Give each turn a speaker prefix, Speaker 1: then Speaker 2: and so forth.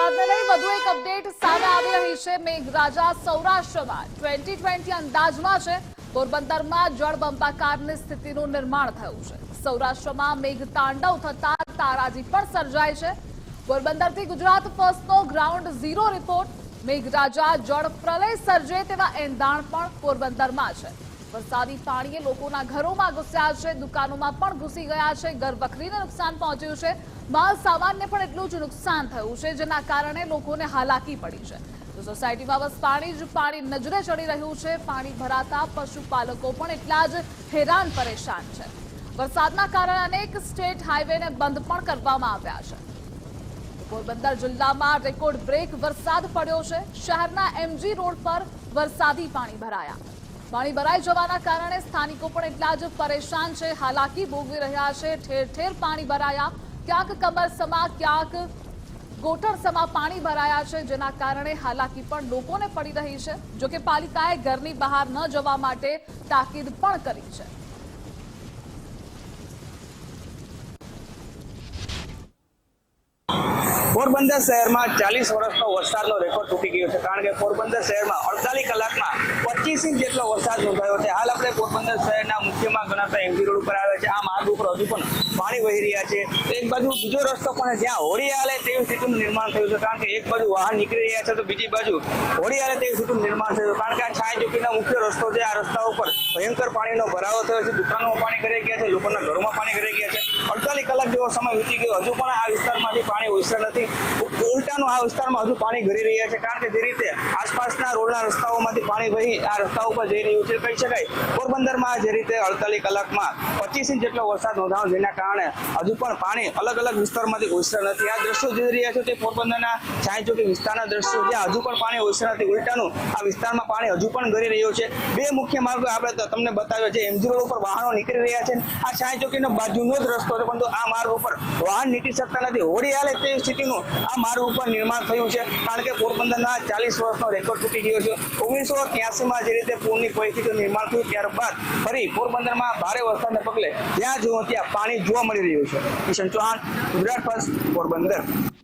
Speaker 1: વધુ એક અપડેટ સામે આવી રહી છે. મેઘરાજા સૌરાષ્ટ્રમાં ટ્વેન્ટી ટ્વેન્ટી અંદાજમાં છે. પોરબંદરમાં જળબંબાકારની સ્થિતિનું નિર્માણ થયું છે. સૌરાષ્ટ્રમાં મેઘતાંડવ થતા તારાજી પણ સર્જાય છે. પોરબંદરથી ગુજરાત ફર્સ્ટનો ગ્રાઉન્ડ ઝીરો રિપોર્ટ મેઘરાજા જળ પ્રલય સર્જે તેવા એંધાણ પણ પોરબંદરમાં છે. વરસાદી પાણીએ લોકોના ઘરોમાં ઘૂસ્યા છે, દુકાનોમાં પણ ઘૂસી ગયા છે, ઘર વખરીને નુકસાન પહોંચ્યું છે. માલ સામાનને પણ એટલું જ નુકસાન થયું છે, જેના કારણે લોકોને હાલાકી પડી છે. તો સોસાયટીમાં બસ પાણી જ પાણી નજરે ચડી રહ્યું છે, પાણી ભરાતા પશુપાલકો પણ એટલા જ હેરાન પરેશાન છે. વરસાદના કારણે અનેક સ્ટેટ હાઈવેને બંધ પણ કરવામાં આવ્યા છે. પોરબંદર જિલ્લામાં રેકોર્ડ બ્રેક વરસાદ પડ્યો છે, શહેરના એમજી રોડ પર વરસાદી પાણી ભરાયા. પાણી ભરાઈ જવાના કારણે સ્થાનિકો પણ એટલા જ પરેશાન છે. હાલાકી ભોગવી રહ્યા છે. ઠેર ઠેર પાણી ભરાયા. ક્યાંક કમર ક્યાંક ગોટર પાણી ભરાયા છે, જેના કારણે હાલાકી પણ લોકોને પડી રહી છે. જોકે પાલિકાએ ઘરની બહાર ન જવા માટે તાકીદ પણ કરી છે.
Speaker 2: પોરબંદર શહેરમાં ચાલીસ વર્ષનો વરસાદનો રેકોર્ડ તૂટી ગયો છે. કારણ કે પોરબંદર શહેરમાં અડતાલીસ કલાકમાં ઇંચ જેટલો વરસાદ નોંધાયો છે, હાલ આપણે પોરબંદર શહેરના મુખ્યમાં ગણાતા એમજી રોડ ઉપર આવે છે. આ માર્ગ ઉપર હજુ પણ પાણી વહી રહ્યા છે. એક બાજુ બીજો રસ્તો પણ જ્યાં હોળી હાલે તેવી સ્થિતિનું નિર્માણ થયું છે, કારણ કે એક બાજુ વાહન નીકળી રહ્યા છે, તો બીજી બાજુ હોળી હાલે તેવી સ્થિતિનું નિર્માણ થયું કારણ કે આ છાય મુખ્ય રસ્તો છે, આ રસ્તા ઉપર ભયંકર પાણીનો ભરાવો થયો છે દુકાનોમાં પાણી ઘરે ગયા છે, લોકોના ઘરોમાં પાણી કરી ગયા છે. કલાક જેવો સમય વીતી ગયો. હજુ પણ આ વિસ્તારમાંથી પાણી ઓછા નથી. ઉલટાનું આ વિસ્તારમાં હજુ પાણી ઘરી રહ્યા છે. કારણ કે જે રીતે આસપાસના રોડના રસ્તાઓમાંથી પાણી વહી આ રસ્તા ઉપર જઈ રહ્યું છે, કહી શકાય. પોરબંદરમાં જે રીતે અડતાલીસ કલાકમાં પચીસ ઇંચ જેટલો વરસાદ નોંધાયો, જેના કારણે હજુ પણ પાણી અલગ અલગ વિસ્તારમાંથી ઓછા નથી. આ દ્રશ્યો જોઈ રહ્યા છે તે પોરબંદરના ચાઈ ચોકી વિસ્તારના દ્રશ્યો. જ્યાં હજુ પણ પાણી ઓછા નથી. ઉલટાનું આ વિસ્તારમાં પાણી હજુ પણ ઘરી રહ્યું છે. બે મુખ્ય માર્ગો આપણે તમને બતાવ્યો છે. એમજી રોડ ઉપર વાહનો નીકળી રહ્યા છે. આ ચાઈ ચોકીનો બાજુનો જ રસ્તો છે, પરંતુ આ માર્ગ ઉપર વાહન નીકળી શકતા નથી. હોડી હાલે તે સ્થિતિનું આ માર્ગ ઉપર નિર્માણ થયું છે. કારણ કે પોરબંદરના ચાલીસ વર્ષનો રેકોર્ડ તૂટી ગયો છે. ઓગણીસો ત્યાસીમાં જે રીતે પૂરની પરિસ્થિતિનું નિર્માણ થયું, ત્યારબાદ ફરી પોરબંદરમાં ભારે વરસાદને પગલે જ્યાં જુઓ ત્યાં પાણી જોવા મળી રહ્યું છે. કિશન ચૌહાણ, ગુજરાત પોરબંદર.